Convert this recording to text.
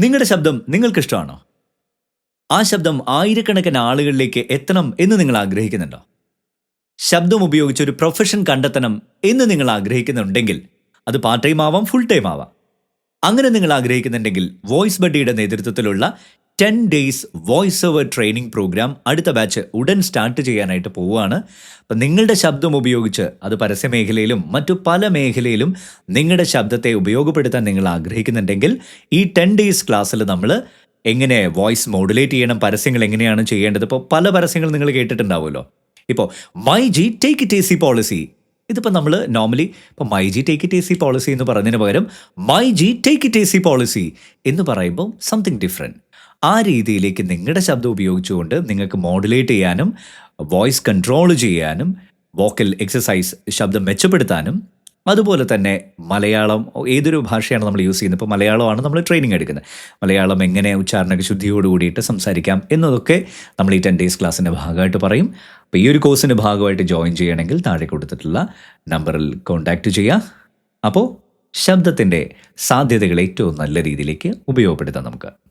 നിങ്ങളുടെ ശബ്ദം നിങ്ങൾക്കിഷ്ടമാണോ? ആ ശബ്ദം ആയിരക്കണക്കിന് ആളുകളിലേക്ക് എത്തണം എന്ന് നിങ്ങൾ ആഗ്രഹിക്കുന്നുണ്ടോ? ശബ്ദം ഉപയോഗിച്ച് ഒരു പ്രൊഫഷൻ കണ്ടെത്തണം എന്ന് നിങ്ങൾ ആഗ്രഹിക്കുന്നുണ്ടെങ്കിൽ അത് പാർട്ട് ടൈം ആവാം ഫുൾ ടൈം ആവാം. അങ്ങനെ നിങ്ങൾ ആഗ്രഹിക്കുന്നുണ്ടെങ്കിൽ വോയിസ് ബഡിയുടെ നേതൃത്വത്തിലുള്ള ten days voice over training program അടുത്ത ബാച്ച് ഉടൻ സ്റ്റാർട്ട് ചെയ്യാനായിട്ട് പോവുകയാണ്. അപ്പം നിങ്ങളുടെ ശബ്ദം ഉപയോഗിച്ച് അത് പരസ്യ മേഖലയിലും മറ്റു പല മേഖലയിലും നിങ്ങളുടെ ശബ്ദത്തെ ഉപയോഗപ്പെടുത്താൻ നിങ്ങൾ ആഗ്രഹിക്കുന്നുണ്ടെങ്കിൽ ഈ ടെൻ ഡേയ്സ് ക്ലാസ്സിൽ നമ്മൾ എങ്ങനെ വോയിസ് മോഡുലേറ്റ് ചെയ്യണം പരസ്യങ്ങൾ എങ്ങനെയാണ് ചെയ്യേണ്ടത്? ഇപ്പോൾ പല പരസ്യങ്ങൾ നിങ്ങൾ കേട്ടിട്ടുണ്ടാവുമല്ലോ. ഇപ്പോൾ my G take it A C policy ഇതിപ്പോൾ നമ്മൾ നോർമലി ഇപ്പോൾ my G take it A C policy എന്ന് പറയുന്നതിന് പകരം my G take it A C policy എന്ന് പറയുമ്പോൾ സംതിങ് ഡിഫറെന്റ് ആ രീതിയിലേക്ക് നിങ്ങളുടെ ശബ്ദം ഉപയോഗിച്ചുകൊണ്ട് നിങ്ങൾക്ക് മോഡുലേറ്റ് ചെയ്യാനും വോയിസ് കൺട്രോൾ ചെയ്യാനും വോക്കൽ എക്സസൈസ് ശബ്ദം മെച്ചപ്പെടുത്താനും അതുപോലെ തന്നെ മലയാളം ഏതൊരു ഭാഷയാണ് നമ്മൾ യൂസ് ചെയ്യുന്നത്? ഇപ്പോൾ മലയാളമാണ് നമ്മൾ ട്രെയിനിങ് എടുക്കുന്നത്. മലയാളം എങ്ങനെ ഉച്ചാരണ ശുദ്ധിയോട് കൂടിയിട്ട് സംസാരിക്കാം എന്നതൊക്കെ നമ്മൾ ഈ ടെൻ ഡേയ്സ് ക്ലാസ്സിന്റെ ഭാഗമായിട്ട് പറയും. അപ്പോൾ ഈ ഒരു കോഴ്സിന്റെ ഭാഗമായിട്ട് ജോയിൻ ചെയ്യണമെങ്കിൽ താഴെ കൊടുത്തിട്ടുള്ള നമ്പറിൽ കോൺടാക്റ്റ് ചെയ്യുക. അപ്പോൾ ശബ്ദത്തിന്റെ സാധ്യതകൾ ഏറ്റവും നല്ല രീതിയിലേക്ക് ഉപയോഗപ്പെടുത്താം നമുക്ക്.